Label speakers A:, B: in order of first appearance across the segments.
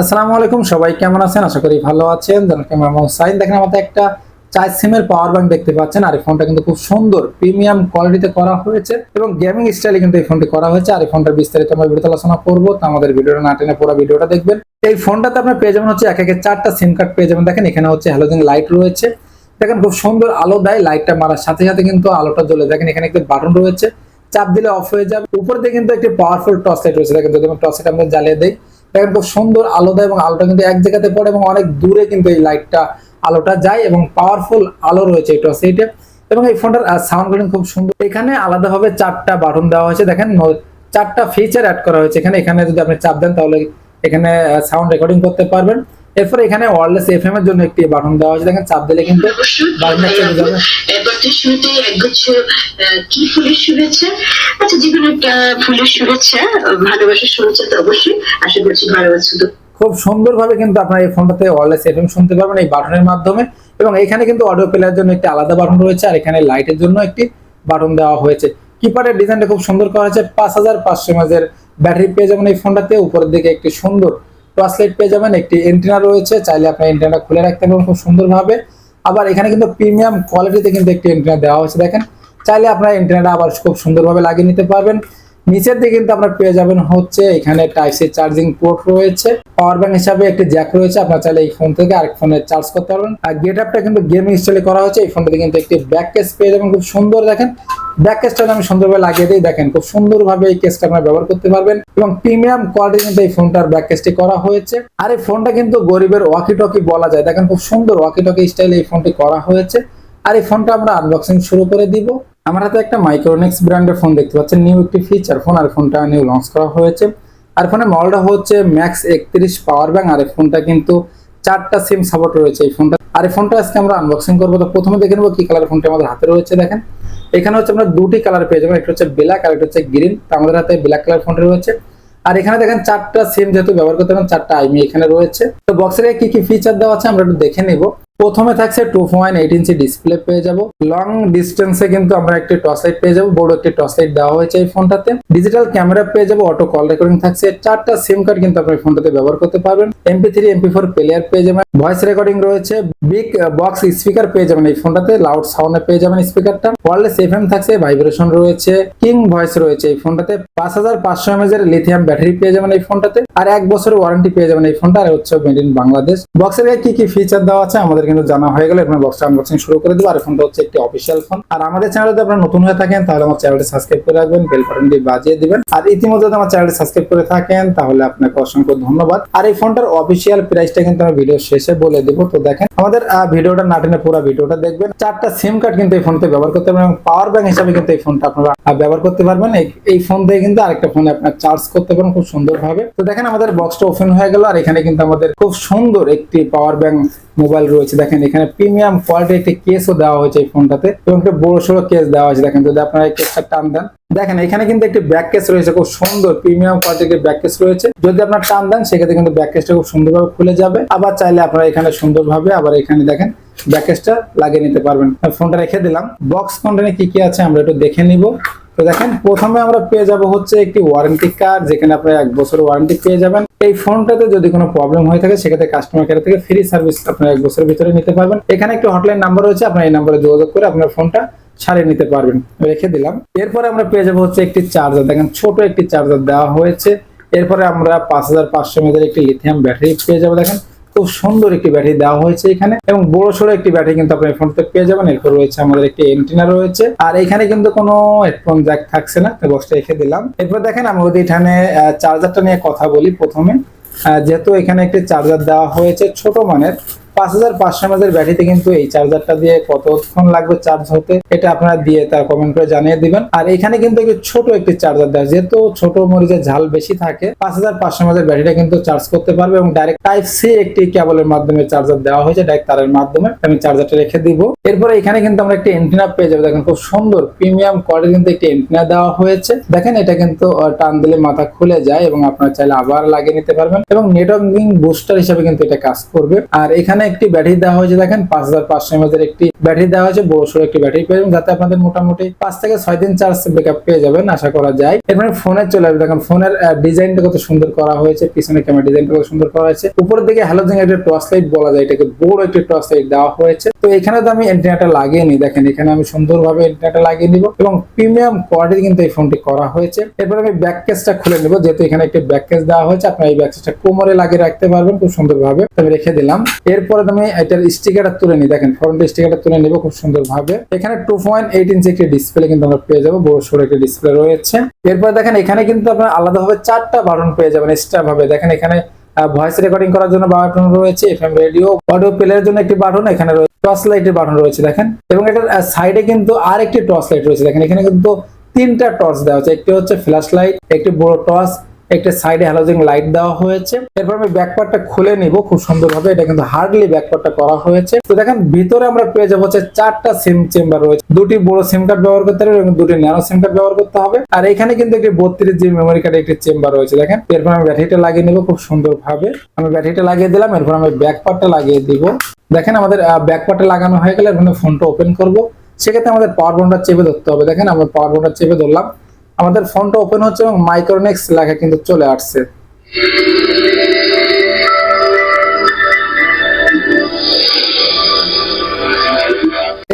A: আসসালামু আলাইকুম, সবাই কেমন আছেন? আশা করি ভালো আছেন। সাইন দেখেন, আমাদের একটা চার সিমের পাওয়ার ব্যাংক দেখতে পাচ্ছেন। আর এই ফোনটা কিন্তু খুব সুন্দর প্রিমিয়াম কোয়ালিটিতে করা হয়েছে এবং গেমিং স্টাইলে কিন্তু এই ফোনটি করা হয়েছে। আর এই ফোনটার বিস্তারিত আমরা ভিডিওতে আলোচনা করব। তো আমাদের ভিডিওটা না টেনে পুরো ভিডিওটা দেখবেন। এই ফোনটাতে আপনার পেয়ে যাবেন হচ্ছে এক একে চারটা সিম কার্ড পেয়ে যাবেন। দেখেন, এখানে হচ্ছে হ্যালোজেন লাইট রয়েছে। দেখেন, খুব সুন্দর আলো দেয়। লাইটটা মারার সাথে সাথে কিন্তু আলোটা জ্বলে দেখেন, এখানে একটি বাটন রয়েছে। চাপ দিলে অফ হয়ে যাবে। উপর দিয়ে কিন্তু একটি পাওয়ারফুল টর্চ লাইট রয়েছে। দেখেন, যদি আমি টর্চ আমরা জ্বালিয়ে দেই খুব সুন্দর আলো দেয় এবং আলোটা কিন্তু এক জায়গাতে পড়ে এবং অনেক দূরে কিন্তু এই লাইটটা আলোটা যায় এবং পাওয়ারফুল আলো রয়েছে এই টর্চ লাইটে এবং এই ফোনটার সাউন্ড কোয়ালিটি খুব সুন্দর। এখানে আলাদাভাবে চারটা বাটন দেওয়া হয়েছে। দেখেন চারটা ফিচার অ্যাড করা হয়েছে এখানে। এখানে যদি আপনি চাপ দেন তাহলে এখানে সাউন্ড রেকর্ডিং করতে পারবেন। এরপর এখানে ওয়ারলেস এফএম এর জন্য একটি বাটন দেওয়া হয়েছে। দেখেন চাপ দিলে কিন্তু বাটনটা চলে যাবে।
B: এবারটা শুরুতে একগুচ্ছ কি ফুলের শুভেচ্ছা? আচ্ছা যে কোনো একটা ফুলের শুভেচ্ছা আহ, ভালোবাসার শুভেচ্ছা তো অবশ্যই। আশা করছি ভালোবাসা তো।
A: খুব সুন্দরভাবে কিন্তু আপনার এই ফোনটাতে ওয়ারলেস এফএম শুনতে পারবেন এই বাটনের মাধ্যমে। এবং এখানে কিন্তু অডিও প্লেয়ার জন্য একটি আলাদা বাটন রয়েছে আর এখানে লাইটের জন্য একটি বাটন দেওয়া হয়েছে। কিপ্যাডের ডিজাইনটা খুব সুন্দর করা হয়েছে পাঁচ হাজার পাঁচশো এমএজের ব্যাটারি পেয়ে যাবেন এই ফোনটাতে। উপরের দিকে একটি সুন্দর টর্চ লাইট পেয়ে যাবেন। একটি এন্টিনা রয়েছে, চাইলে আপনার এন্টিনাটা খুলে রাখতে পারবেন খুব সুন্দরভাবে। আবার এখানে কিন্তু প্রিমিয়াম কোয়ালিটিতে কিন্তু একটি এন্টিনা দেওয়া হয়েছে, দেখেন। চাইলে আপনার এন্টিনাটা আবার খুব সুন্দরভাবে লাগিয়ে নিতে পারবেন। নিচের দিকে কিন্তু আপনার পেয়ে যাবেন হচ্ছে, এখানে টাইপ সি চার্জিং পোর্ট রয়েছে। পাওয়ার ব্যাংক হিসাবে একটি জ্যাক রয়েছে, আপনার চাইলে এই ফোন থেকে আরেক ফোনে চার্জ করতে পারবেন। আর গেট আপটা কিন্তু গেমিং স্টাইলে করা হয়েছে, এই ফোনটাতে কিন্তু একটি ব্যাক কেস পেয়ে যাবেন, খুব সুন্দর, দেখেন। ব্যাক কেসটা আমি সুন্দরভাবে লাগিয়ে দিই, দেখেন খুব সুন্দরভাবে এই কেসটা আপনারা ব্যবহার করতে পারবেন এবং প্রিমিয়াম কোয়ালিটি কিন্তু এই ফোনটার ব্যাক কেসটি করা হয়েছে। আর এই ফোনটা কিন্তু গরিবের ওয়াকি টকি বলা যায়। দেখেন খুব সুন্দর ওয়াকি টকি স্টাইলে এই ফোনটি করা হয়েছে। আর এই ফোনটা আমরা আনবক্সিং শুরু করে দিব। আমার হাতে একটা মাইক্রোনিক্স ব্র্যান্ডের ফোন দেখতে পাচ্ছেন নিউ একটি ফিচার ফোন আর ফোনটা নিউ লঞ্চ করা হয়েছে। আর ফোনের মডেলটা হচ্ছে ম্যাক্স একত্রিশ পাওয়ার ব্যাঙ্ক আর এই ফোনটা কিন্তু চারটা সিম সাপোর্ট রয়েছে এই ফোনটা আর এই ফোনটা আজকে আমরা আনবক্সিং করব। তো প্রথমে দেখে নেব কি কালার ফোনটা আমাদের হাতে রয়েছে, দেখেন। এখানে হচ্ছে আমরা দুটি কালার পেয়ে যাব, একটা হচ্ছে ব্ল্যাক আর একটা হচ্ছে গ্রিন তো আমাদের হাতে ব্ল্যাক কালার ফোনটা রয়েছে। আর এখানে দেখেন চারটা সিম যেহেতু ব্যবহার করতে পারেন, চারটা আইমি এখানে রয়েছে। তো বক্সের কি কি ফিচার দেওয়া আছে আমরা একটু দেখে নিব। প্রথমে থাকছে two point eight inch display পেয়ে যাব। লং ডিস্টেন্সে কিন্তু আমরা একটি টর্চ লাইট পেয়ে যাব। বড় একটি টর্চ লাইট দেওয়া হয়েছে এই ফোনটাতে ডিজিটাল ক্যামেরা পেয়ে যাব। অটো কল রেকর্ডিং থাকছে। চারটা সিম কার্ড কিন্তু আপনি ফোনটাতে ব্যবহার করতে পারবেন। MP three MP four player পেয়ে যাবেন। ভয়েস রেকর্ডিং রয়েছে। বিগ বক্স স্পিকার পেয়ে যাবেন এই ফোনটাতে লাউড সাউন্ডে পেয়ে যাবেন স্পিকারটা ওয়ারলেস এফএম থাকছে। ভাইব্রেশন রয়েছে। কিং ভয়েস রয়েছে এই ফোনটাতে পাঁচ হাজার পাঁচশো এমএজ এর লিথিয়াম ব্যাটারি পেয়ে যাবেন এই ফোনটাতে আর এক বছরের ওয়ারেন্টি পেয়ে যাবেন এই ফোনটা। আর হচ্ছে মেড ইন বাংলাদেশ। বক্সের গায়ে কি কি ফিচার দেওয়া আছে আমাদের কিন্তু জানা হয়ে গেলে। আপনার বক্সটা আনবক্সিং শুরু করে দেবো। আর ফোনটা হচ্ছে একটি অফিসিয়াল ফোন আর আমাদের চ্যানেলে যদি আপনারা নতুন হয়ে থাকেন, তাহলে আমার চ্যানেলটি সাবস্ক্রাইব করে রাখবেন বেল বাটনটি বাজিয়ে দিবেন। আর ইতিমধ্যে যদি আমার চ্যানেলটি সাবস্ক্রাইব করে থাকেন, তাহলে আপনাকে অসংখ্য ধন্যবাদ। আর এই ফোনটার অফিসিয়াল প্রাইসটা কিন্তু আমি ভিডিও শেষে বলে দিব। তো দেখেন, আমাদের ভিডিওটা না টেনে পুরো ভিডিওটা দেখবেন। চারটা সিম কার্ড কিন্তু এই ফোনতে ব্যবহার করতে পারবেন। এবং পাওয়ার ব্যাংক হিসাবে কিন্তু এই ফোনটা আপনারা ব্যবহার করতে পারবেন। এই ফোন দিয়ে কিন্তু আরেকটা ফোনে আপনার চার্জ করতে পারেন খুব সুন্দরভাবে। তো দেখেন আমাদের বক্সটা ওপেন হয়ে গেল, আর এখানে কিন্তু আমাদের খুব সুন্দর একটি পাওয়ার ব্যাংক মোবাইল রয়েছে। দেখেন, এখানে প্রিমিয়াম কোয়ালিটির একটি কেসও দেওয়া হয়েছে এই ফোনটাতে এবং একটা বড় সড়ো কেস দেওয়া হয়েছে। দেখেন, যদি আপনারা এই কেসটা টান দেন। দেখেন, এখানে কিন্তু একটি ব্যাক কেস রয়েছে, খুব সুন্দর প্রিমিয়াম কোয়ালিটির ব্যাক কেস রয়েছে। যদি আপনার টান দেন, সেক্ষেত্রে কিন্তু ব্যাক কেসটা খুব সুন্দরভাবে খুলে যাবে। আবার চাইলে আপনারা এখানে সুন্দরভাবে আবার এখানে দেখেন ব্যাক কেসটা লাগিয়ে নিতে পারবেন। ফোনটা রেখে দিলাম। বক্স কন্টেন্টে কি কি আছে আমরা একটু দেখে নিব। তো দেখেন, প্রথমে আমরা পেয়ে যাব হচ্ছে একটি ওয়ারেন্টি কার্ড যেখানে আপনারা এক বছর ওয়ারেন্টি পেয়ে যাবেন। এই ফোনটাতে যদি কোনো প্রবলেম হয়ে থাকে, সেক্ষেত্রে কাস্টমার কেয়ার থেকে ফ্রি সার্ভিস আপনারা এক বছরের ভিতরে নিতে পারবেন। এখানে একটি হটলাইন নাম্বার রয়েছে, আপনার এই নাম্বারে যোগাযোগ করে আপনার ফোনটা সারিয়ে নিতে পারবেন। রেখে দিলাম। এরপরে আমরা পেয়ে যাব হচ্ছে একটি চার্জার দেখেন, ছোট একটি চার্জার দেওয়া হয়েছে। এরপরে আমরা পাঁচ হাজার পাঁচশো মেজের একটি লিথিয়াম ব্যাটারি পেয়ে যাব। দেখেন খুব সুন্দর একটি ব্যাটারি দেওয়া হয়েছে এখানে এবং বড় সড়ো একটি ব্যাটারি কিন্তু আপনি ফোনটা পেয়ে যাবেন। এরপর রয়েছে আমাদের একটি এন্টিনা রয়েছে। আর এখানে কিন্তু কোনো হেডফোন জ্যাক থাকছে না। বক্সটা রেখে দিলাম। এরপর দেখেন আমি যদি এখানে চার্জারটা নিয়ে কথা বলি প্রথমে। যেহেতু এখানে একটি চার্জার দেওয়া হয়েছে ছোট মানের পাঁচ হাজার পাঁচশো এমএজের ব্যাটারিতে কিন্তু এই চার্জারটা দিয়ে কতক্ষণ লাগবে চার্জ হতে, এটা আপনারা দিয়ে তার কমেন্ট করে জানিয়ে দিবেন। আর এখানে কিন্তু একটি ছোট একটি চার্জার দেওয়া, যেহেতু ছোট মরিচের ঝাল বেশি থাকে, পাঁচ হাজার পাঁচশো এমএজের ব্যাটারিটা কিন্তু চার্জ করতে পারবে এবং ডাইরেক্ট টাইপ সি একটি কেবলের মাধ্যমে চার্জার দেওয়া হয়েছে ডাইরেক্ট তারের মাধ্যমে। আমি চার্জারটা রেখে দিব। এরপরে এখানে কিন্তু আমরা একটি এন্টিনা পেয়ে যাব। দেখেন খুব সুন্দর প্রিমিয়াম কোয়ালিটি কিন্তু একটি এন্টিনা দেওয়া হয়েছে। দেখেন এটা কিন্তু টান দিলে মাথা খুলে যায় এবং আপনারা চাইলে আবার লাগিয়ে নিতে পারবেন এবং নেটওয়ার্কিং বুস্টার হিসেবে কিন্তু এটা কাজ করবে। আর এখানে একটি ব্যাটারি দেওয়া হয়েছে, দেখেন পাঁচ হাজার পাঁচশো এমএজের একটি ব্যাটারি দেওয়া হয়েছে, বড় সড়ো একটি ব্যাটারি পেয়ে যাবেন, যাতে আপনাদের মোটামুটি পাঁচ থেকে ছয় দিন চার্জ ব্যাকআপ পেয়ে যাবেন, আশা করা যায়। এরপরে ফোনে চলে আসবে, দেখেন ফোনের ডিজাইনটা কত সুন্দর করা হয়েছে পিছনে ক্যামেরা ডিজাইনটা কত সুন্দর করা হয়েছে। উপরের দিকে হ্যালোজেন একটা টর্চ লাইট বলা যায়, এটাকে বড় একটি টর্চ লাইট দেওয়া হয়েছে। তো এখানে তো আমি এন্টিনাটা লাগিয়ে নিই, দেখেন এখানে আমি সুন্দরভাবে এন্টিনাটা লাগিয়ে নিব এবং প্রিমিয়াম কোয়ালিটি কিন্তু এই ফোনটি করা হয়েছে। এরপর আমি ব্যাক কেসটা খুলে নিব, যেহেতু এখানে একটি ব্যাক কেস দেওয়া হয়েছে, আপনার এই ব্যাক কেসটা কোমরে লাগিয়ে রাখতে পারবেন, খুব সুন্দরভাবে। আমি রেখে দিলাম। এরপরে আমি এটার স্টিকারটা তুলে নিই দেখেন ফ্রন্ট স্টিকারটা তুলে নিব খুব সুন্দরভাবে। এখানে টু পয়েন্ট এইট ইঞ্চি একটি ডিসপ্লে কিন্তু আমরা পেয়ে যাব, বড় সড়ো একটি ডিসপ্লে রয়েছে। এরপর দেখেন, এখানে কিন্তু আপনার আলাদাভাবে চারটা বাটন পেয়ে যাবেন এক্সট্রা ভাবে দেখেন, এখানে ভয়েস রেকর্ডিং করার জন্য বাটন রয়েছে এফএম রেডিও অডিও প্লেয়ারের জন্য একটি বাটন এখানে রয়েছে টর্চ লাইটের বাটন রয়েছে, দেখেন। এবং এটার সাইডে কিন্তু আর একটি টর্চ লাইট রয়েছে, দেখেন, এখানে কিন্তু তিনটা টর্চ দেওয়া হচ্ছে একটি হচ্ছে ফ্ল্যাশ লাইট একটি বড় টর্চ একটা সাইডে হ্যালোজেন লাইট দেওয়া হয়েছে। এরপর আমি ব্যাকপার্টটা খুলে নিব, খুব সুন্দরভাবে। এটা কিন্তু হার্ডলি ব্যাকপার্টটা করা হয়েছে। তো দেখেন, ভিতরে আমরা পেয়ে যাব হচ্ছে চারটা সিম চেম্বার রয়েছে। দুটি বড় সিম কার্ড ব্যবহার করতে হবে এবং দুটি ন্যানো সিম কার্ড ব্যবহার করতে হবে। আর এখানে কিন্তু একটি বত্রিশ জিবি মেমোরি কার্ড একটি চেম্বার রয়েছে। দেখেন, এরপর আমি ব্যাটারিটা লাগিয়ে নেব খুব সুন্দরভাবে। আমি ব্যাটারিটা লাগিয়ে দিলাম, এরপর আমি ব্যাকপার্টটা লাগিয়ে দিব। দেখেন, আমাদের ব্যাকপার্টটা লাগানো হয়ে গেলে এখানে ফোনটা ওপেন করব। সেক্ষেত্রে আমাদের পাওয়ার বনটা চেপে ধরতে হবে। দেখেন, আমরা পাওয়ার বনটা চেপে ধরলাম। আমাদের ফোনটা ওপেন হচ্ছে এবং মাইক্রোনেক্স লেখা কিন্তু চলে আসছে।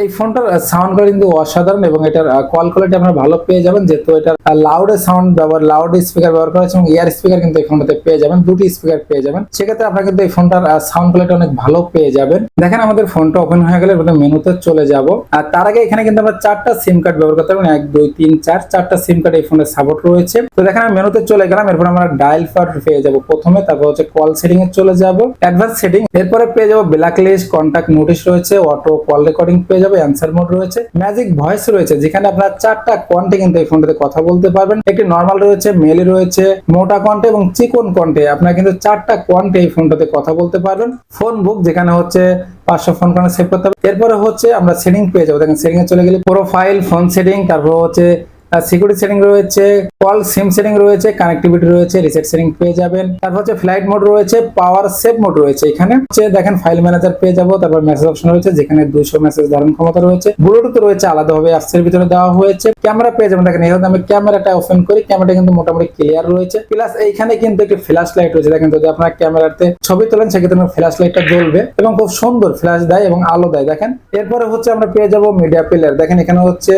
A: এই ফোনটার সাউন্ড কোয়ালিটি কিন্তু অসাধারণ এবং এটার কল কোয়ালিটি আপনারা ভালো পেয়ে যাবেন। যেহেতু এটার লাউড সাউন্ড ব্যবহার লাউড স্পিকার ব্যবহার করা হয়েছে এবং ইয়ার স্পিকার কিন্তু এই ফোনটাতে পেয়ে যাবেন, দুটি স্পিকার পেয়ে যাবেন। সেক্ষেত্রে আপনারা কিন্তু এই ফোনটার সাউন্ড কোয়ালিটি অনেক ভালো পেয়ে যাবেন। দেখেন আমাদের ফোনটা ওপেন হয়ে গেলে মেনুতে চলে যাব। আর তার আগে এখানে কিন্তু আমরা চারটা সিম কার্ড ব্যবহার করতে পারবেন এক, দুই, তিন, চার, চারটা সিম কার্ড এই ফোনের সাপোর্ট রয়েছে। তো দেখেন আমি মেনুতে চলে গেলাম, এরপর আমরা ডায়াল পার্ট পেয়ে যাব প্রথমে, তারপর হচ্ছে কল সেটিং এ চলে যাব। অ্যাডভান্স সেটিং এরপরে পেয়ে যাব ব্ল্যাক লিস্ট কন্ট্যাক্ট নোটিশ রয়েছে অটো কল রেকর্ডিং পেয়ে যাবে। অ্যান্সার মোড রয়েছে। ম্যাজিক ভয়েস রয়েছে, যেখানে আপনার চারটা কন্টে কিন্তু এই ফোনটাতে কথা বলতে পারবেন। একটি নর্মাল রয়েছে মেলি রয়েছে, মোটা কন্টে এবং চিকন কন্টে আপনার কিন্তু চারটা কন্টে এই ফোনটাতে কথা বলতে পারবেন। ফোন বুক যেখানে হচ্ছে পাঁচশো ফোন কানে সেভ করতে হবে। এরপরে হচ্ছে আমরা সেটিং পেয়ে যাব। দেখেন সেটিং এ চলে গেলে প্রোফাইল ফোন সেটিং তারপর হচ্ছে সিকিউরিটি সেটিং রয়েছে কল সিম সেটিং রয়েছে কানেক্টিভিটি রয়েছে রিসেট সেটিং পেয়ে যাবেন। তারপর হচ্ছে ফ্লাইট মোড রয়েছে পাওয়ার সেভ মোড রয়েছে এখানে। হচ্ছে দেখেন ফাইল ম্যানেজার পেয়ে যাব, তারপর মেসেজ অপশন রয়েছে, যেখানে দুইশো মেসেজ ধারণ ক্ষমতা রয়েছে। ব্লুটুথ রয়েছে, আলাদাভাবে অ্যাপসের ভিতরে দেওয়া হয়েছে। ক্যামেরা পেয়ে যাবেন, দেখেন এখানে আমি ক্যামেরাটা ওপেন করি ক্যামেরাটা কিন্তু মোটামুটি ক্লিয়ার রয়েছে। প্লাস এইখানে কিন্তু একটি ফ্ল্যাশ লাইট রয়েছে, দেখেন যদি আপনার ক্যামেরাতে ছবি তোলেন, সেক্ষেত্রে ফ্ল্যাশ লাইটটা জ্বলবে এবং খুব সুন্দর ফ্ল্যাশ দেয় এবং আলো দেয়, দেখেন। এরপরে হচ্ছে আমরা পেয়ে যাব মিডিয়া প্লেয়ার দেখেন এখানে হচ্ছে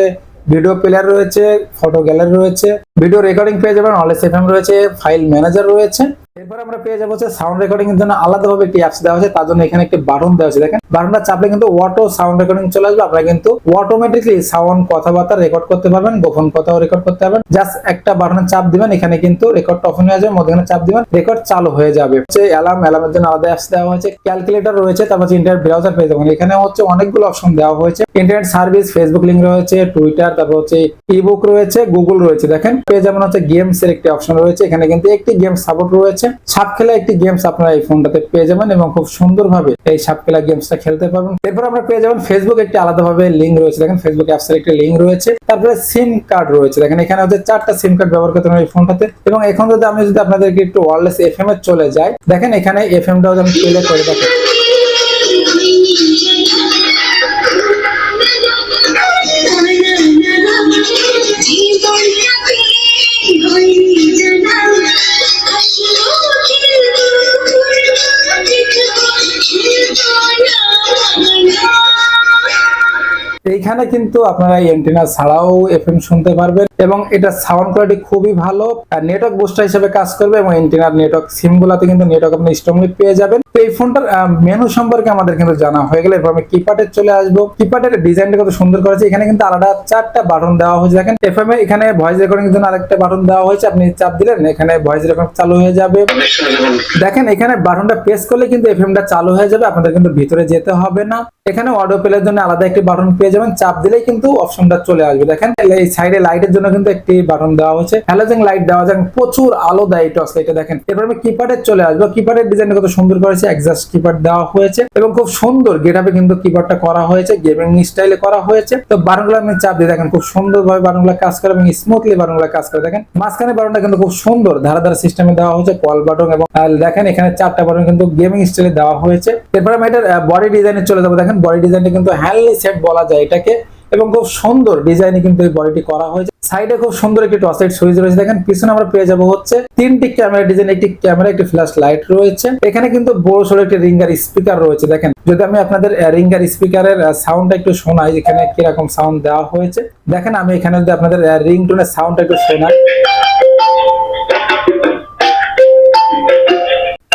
A: ভিডিও প্লেয়ার রয়েছে ফটো গ্যালারি রয়েছে ভিডিও রেকর্ডিং পেয়ে যাবেন অলএস এফএম রয়েছে ফাইল ম্যানেজার রয়েছে। এরপর আমরা পেয়ে যাব সাউন্ড রেকর্ডিং এর জন্য আলাদাভাবে একটি অ্যাপস দেওয়া হয়েছে তার জন্য এখানে একটি বাটন দেওয়া আছে। দেখেন বাটনটা চাপলে কিন্তু অটো সাউন্ড রেকর্ডিং চলে আসবে, আপনারা কিন্তু অটোমেটিকলি সাউন্ড কথাবার্তা রেকর্ড করতে পারবেন, গোপন কথাও রেকর্ড করতে পারবেন। জাস্ট একটা বাটনে চাপ দিবেন, এখানে কিন্তু রেকর্ড অফ হয়ে যাবে, মধ্যখানে চাপ দিবেন রেকর্ড চালু হয়ে যাবে। হচ্ছে অ্যালার্ম অ্যালার্মের জন্য আলাদা অ্যাপস দেওয়া হয়েছে ক্যালকুলেটর রয়েছে, তারপর ইন্টারনেট ব্রাউজার পেয়ে যাবেন। এখানে হচ্ছে অনেকগুলো অপশন দেওয়া হয়েছে ইন্টারনেট সার্ভিস ফেসবুক লিঙ্ক রয়েছে টুইটার তারপর হচ্ছে ইবুক রয়েছে গুগল রয়েছে। দেখেন, পেয়ে যেমন হচ্ছে গেমস এর একটি অপশন রয়েছে, এখানে কিন্তু একটি গেম সাপোর্ট রয়েছে। সাপ খেলা একটি গেমস আপনারা এই ফোনটাতে পেয়ে যাবেন এবং খুব সুন্দরভাবে এই সাপ খেলা গেমসটা খেলতে পারবেন। এরপর আমরা পেয়ে যাবেন ফেসবুক একটি আলাদাভাবে লিঙ্ক রয়েছে। দেখেন ফেসবুক অ্যাপস এর একটি লিঙ্ক রয়েছে। তারপরে সিম কার্ড রয়েছে। দেখেন এখানে হচ্ছে চারটা সিম কার্ড ব্যবহার করতে পারেন এই ফোনটাতে। এবং এখন যদি আমি যদি আপনাদেরকে একটু ওয়ারলেস এফএম এ চলে যাই, দেখেন এখানে এফএম টাও আমি প্লে করে দেখেন এইখানে কিন্তু আপনারা এন্টিনা ছাড়াও এফএম শুনতে পারবেন এবং এটা সাউন্ড কোয়ালিটি খুবই ভালো। আর নেটওয়ার্ক বুস্টার হিসেবে কাজ করবে এবং এন্টিনার নেটওয়ার্ক সিম গুলাতে কিন্তু নেটওয়ার্ক আপনি স্ট্রংলি পেয়ে যাবেন। তো এই ফোনটার মেনু সম্পর্কে আমাদের কিন্তু জানা হয়ে গেলে। এরপর আমি কিপ্যাডে চলে আসব। কিপ্যাডের ডিজাইনটা কত সুন্দর করেছে। এখানে কিন্তু আলাদা চারটা বাটন দেওয়া হয়েছে। দেখেন এফএম এখানে ভয়েস রেকর্ডিং এর জন্য আরেকটা বাটন দেওয়া হয়েছে। আপনি চাপ দিলেন, এখানে ভয়েস রেকর্ডিং চালু হয়ে যাবে। দেখেন, এখানে বাটনটা প্রেস করলে কিন্তু এফএমটা চালু হয়ে যাবে। আপনাদের কিন্তু ভিতরে যেতে হবে না। এখানে অডিও প্লের জন্য আলাদা একটি বাটন পেয়ে যাবেন। চাপ দিলেই কিন্তু অপশনটা চলে আসবে। দেখেন, এই সাইডে লাইটের জন্য কিন্তু একটি বাটন দেওয়া হয়েছে। হ্যালোজেন লাইট দেওয়া যায় প্রচুর আলো দেয় এই টর্চ লাইটে দেখেন। এরপর আমি কিপ্যাডে চলে আসব। কিপ্যাডের ডিজাইন কত সুন্দর করেছে এক্সাস্ট কিপ্যাড দেওয়া হয়েছে এবং খুব সুন্দর গেটআপে কিন্তু কিপ্যাডটা করা হয়েছে গেমিং স্টাইলে করা হয়েছে। তো বাটনগুলো আপনি চাপ দিয়ে দেখেন, খুব সুন্দর ভাবে বাটনগুলো কাজ করে এবং স্মুথলি বাটনগুলো কাজ করে। দেখেন, মাঝখানে বাটনটা কিন্তু খুব সুন্দর ধারা ধারা সিস্টেমে দেওয়া হয়েছে কল বাটন এবং দেখেন, এখানে চারটা বাটন কিন্তু গেমিং স্টাইলে দেওয়া হয়েছে। এরপর আমি এটার বডি ডিজাইনে চলে যাব। দেখেন বডি ডিজাইনটা কিন্তু হ্যান্ডলি সেট বলা যায় এটাকে, এবং খুব সুন্দর ডিজাইনে কিন্তু এই বডিটি করা হয়েছে। সাইডে খুব সুন্দর একটি টর্চ সুইচ রয়েছে। দেখেন, পিছনে আমরা পেয়ে যাব হচ্ছে তিনটি ক্যামেরা ডিজাইন একটি ক্যামেরা একটি ফ্ল্যাশ লাইট রয়েছে। এখানে কিন্তু বড় সড়ো একটি রিঙ্গার স্পিকার রয়েছে। দেখেন, যদি আমি আপনাদের রিঙ্গার স্পিকারের সাউন্ডটা একটু শোনাই, এখানে কীরকম সাউন্ড দেওয়া হয়েছে। দেখেন, আমি এখানে যদি আপনাদের রিং টোনের সাউন্ডটা একটু শোনাই।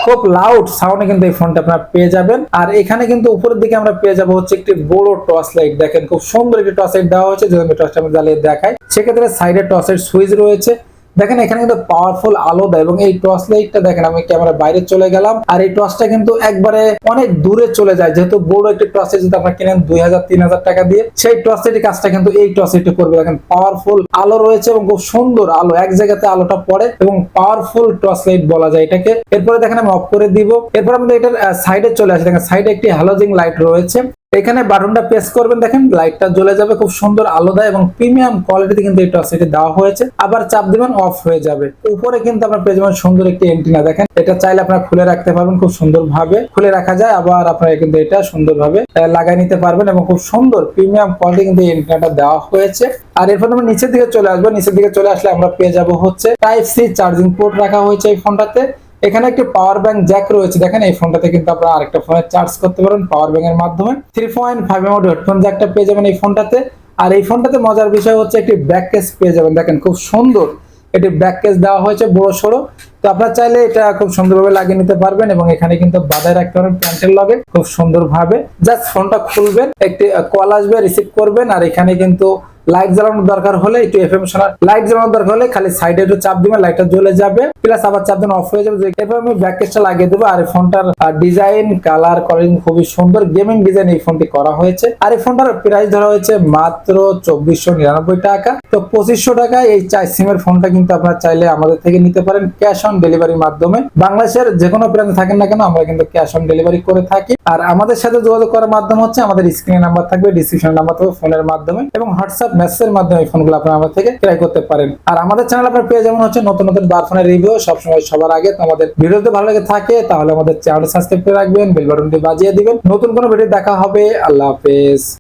A: খুব লাউড সাউন্ডে কিন্তু এই ফোনটা আপনারা পেয়ে যাবেন। আর এখানে কিন্তু উপরের দিকে আমরা পেয়ে যাব হচ্ছে একটি বড় টর্চ লাইট দেখেন খুব সুন্দর একটি টর্চ লাইট দেওয়া হয়েছে। যদি আমি টর্চটা আমি জ্বালিয়ে দেখাই, সেক্ষেত্রে সাইডে টর্চ লাইট সুইচ রয়েছে। দেখেন, এখানে কিন্তু পাওয়ারফুল আলো দেয় এবং এই টর্চ লাইটটা দেখেন, আমি ক্যামেরা বাইরে চলে গেলাম। আর এই টর্চটা কিন্তু একবারে অনেক দূরে চলে যায়। যেহেতু বড় একটি টর্চ যদি আপনারা কিনেন দুই হাজার, তিন হাজার টাকা দিয়ে, সেই টর্চ কাজটা কিন্তু এই টর্চ লাইটে করবে। দেখেন পাওয়ারফুল আলো রয়েছে এবং খুব সুন্দর আলো। এক জায়গাতে আলোটা পড়ে এবং পাওয়ারফুল টর্চ লাইট বলা যায় এটাকে। এরপরে দেখেন, আমি অফ করে দিব। এরপর আমাদের এটার সাইডে চলে আসে। দেখেন সাইডে একটি হ্যালোজিং লাইট রয়েছে। এখানে বাটনটা প্রেস করবেন, দেখেন লাইটটা জ্বলে যাবে, খুব সুন্দর আলো দেয় এবং প্রিমিয়াম কোয়ালিটিতে কিন্তু এই টর্চলাইটে দেওয়া হয়েছে। আবার চাপ দিবেন অফ হয়ে যাবে। উপরে কিন্তু আপনার পেয়ে যাবেন সুন্দর একটি এন্টিনা দেখেন। এটা চাইলে আপনারা খুলে রাখতে পারবেন খুব সুন্দর ভাবে খুলে রাখা যায়, আবার আপনারা কিন্তু এটা সুন্দর ভাবে লাগাই নিতে পারবেন এবং খুব সুন্দর প্রিমিয়াম কোয়ালিটি কিন্তু এই এন্টিনাটা দেওয়া হয়েছে। আর এরপর আমরা নিচের দিকে চলে আসব। নিচের দিকে চলে আসলে আমরা পেয়ে যাব হচ্ছে টাইপ সি চার্জিং পোর্ট রাখা হয়েছে এই ফোনটাতে এখানে একটি পাওয়ার ব্যাংক জ্যাক রয়েছে, দেখেন এই ফোনটাতে কিন্তু আপনারা আরেকটা ফোনে চার্জ করতে পারেন পাওয়ার ব্যাংক এর মাধ্যমে। Three point five M headphone জ্যাকটা পেয়ে যাবেন এই ফোনটাতে আর এই ফোনটাতে মজার বিষয় হচ্ছে একটি ব্যাক কেস পেয়ে যাবেন, দেখেন খুব সুন্দর। এটি ব্যাক কেস দেওয়া হয়েছে বড় সড়ো। তো আপনারা চাইলে এটা খুব সুন্দরভাবে লাগিয়ে নিতে পারবেন এবং এখানে কিন্তু বাধায় রাখতে পারবেন প্যান্টের লগে, খুব সুন্দরভাবে। জাস্ট ফোনটা খুলবেন, একটি কল আসবে রিসিভ করবেন, আর এখানে কিন্তু লাইট জ্বালানোর দরকার হলে একটু এফএম শোনার লাইট জ্বালানোর দরকার হলে খালি সাইডে একটু চাপ দিবেন লাইটটা জ্বলে যাবে। প্লাস আবার চাপ দিন অফ হয়ে যাবে। এরপর আমি ব্যাক কেসটা লাগিয়ে দেবো। আর এই ফোনটার ডিজাইন কালার কালারিং খুবই সুন্দর। গেমিং ডিজাইন এই ফোনটি করা হয়েছে। আর এই ফোনটার প্রাইস ধরা হয়েছে মাত্র চব্বিশশো নিরানব্বই টাকা। তো পঁচিশশো টাকায় এই চার সিমের ফোনটা কিন্তু আপনারা চাইলে আমাদের থেকে নিতে পারেন ক্যাশ অন ডেলিভারির মাধ্যমে। বাংলাদেশের যে কোনো প্রান্তে থাকেন না কেন, আমরা কিন্তু ক্যাশ অন ডেলিভারি করে থাকি। আর আমাদের সাথে যোগাযোগ করার মাধ্যম হচ্ছে আমাদের স্ক্রিনে নাম্বার থাকবে ডিসক্রিপশন নাম্বার থাকবে ফোনের মাধ্যমে। এবং হোয়াটসঅ্যাপ মেসেজের মাধ্যমে এই ফোনগুলো আপনারা আমাদের থেকে ক্রয় করতে পারেন। আর আমাদের চ্যানেল আপনার পেয়ে যেমন হচ্ছে নতুন নতুন বার ফোনের রিভিউ সবসময় সবার আগে। আমাদের ভিডিওতে ভালো লাগে থাকে, তাহলে আমাদের চ্যানেল সাবস্ক্রাইব করে রাখবেন বেল বাটনটি বাজিয়ে দিবেন। নতুন কোনো ভিডিও দেখা হবে, আল্লাহ হাফেজ।